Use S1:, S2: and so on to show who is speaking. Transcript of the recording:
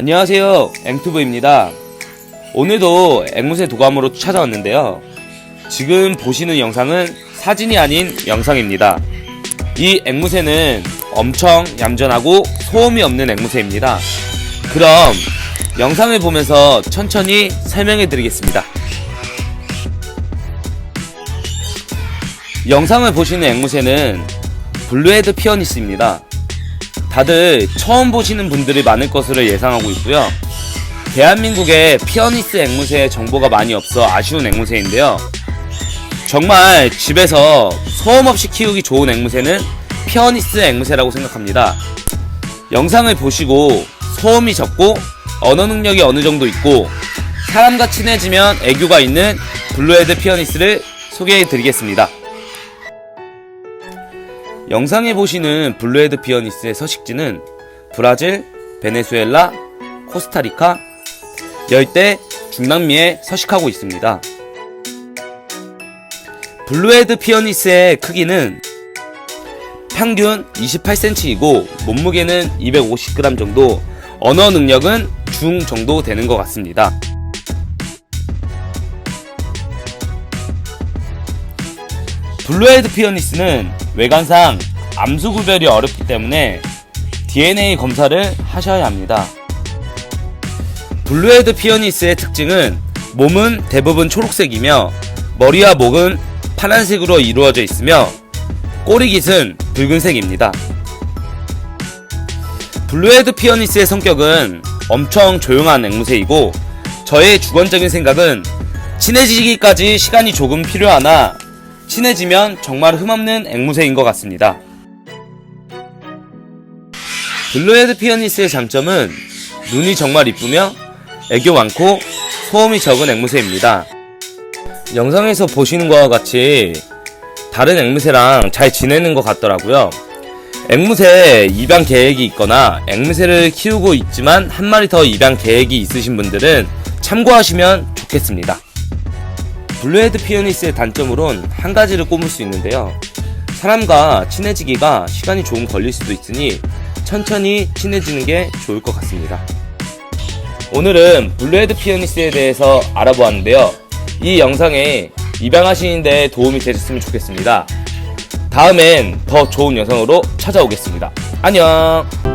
S1: 안녕하세요. 앵투브입니다. 오늘도 앵무새 도감으로 찾아왔는데요. 지금 보시는 영상은 사진이 아닌 영상입니다. 이 앵무새는 엄청 얌전하고 소음이 없는 앵무새입니다. 그럼 영상을 보면서 천천히 설명해 드리겠습니다. 영상을 보시는 앵무새는 블루헤드 피어니스입니다. 다들 처음 보시는 분들이 많을 것으로 예상하고 있고요. 대한민국에 피어니스 앵무새 정보가 많이 없어 아쉬운 앵무새인데요. 정말 집에서 소음 없이 키우기 좋은 앵무새는 피어니스 앵무새라고 생각합니다. 영상을 보시고 소음이 적고 언어 능력이 어느 정도 있고 사람과 친해지면 애교가 있는 블루헤드 피어니스를 소개해 드리겠습니다. 영상에 보시는 블루헤드 피어니스의 서식지는 브라질, 베네수엘라, 코스타리카, 열대, 중남미에 서식하고 있습니다. 블루헤드 피어니스의 크기는 평균 28cm이고 몸무게는 250g 정도, 언어 능력은 중 정도 되는 것 같습니다. 블루헤드 피어니스는 외관상 암수 구별이 어렵기 때문에 DNA 검사를 하셔야 합니다. 블루헤드 피어니스의 특징은 몸은 대부분 초록색이며 머리와 목은 파란색으로 이루어져 있으며 꼬리깃은 붉은색입니다. 블루헤드 피어니스의 성격은 엄청 조용한 앵무새이고 저의 주관적인 생각은 친해지기까지 시간이 조금 필요하나 친해지면 정말 흠없는 앵무새인 것 같습니다. 블루헤드 피어니스의 장점은 눈이 정말 이쁘며 애교 많고 소음이 적은 앵무새입니다. 영상에서 보시는 것과 같이 다른 앵무새랑 잘 지내는 것 같더라고요. 앵무새 입양 계획이 있거나 앵무새를 키우고 있지만 한 마리 더 입양 계획이 있으신 분들은 참고하시면 좋겠습니다. 블루헤드 피어니스의 단점으론 한 가지를 꼽을 수 있는데요. 사람과 친해지기가 시간이 조금 걸릴 수도 있으니 천천히 친해지는 게 좋을 것 같습니다. 오늘은 블루헤드 피어니스에 대해서 알아보았는데요. 이 영상에 입양하시는 데 도움이 되셨으면 좋겠습니다. 다음엔 더 좋은 영상으로 찾아오겠습니다. 안녕!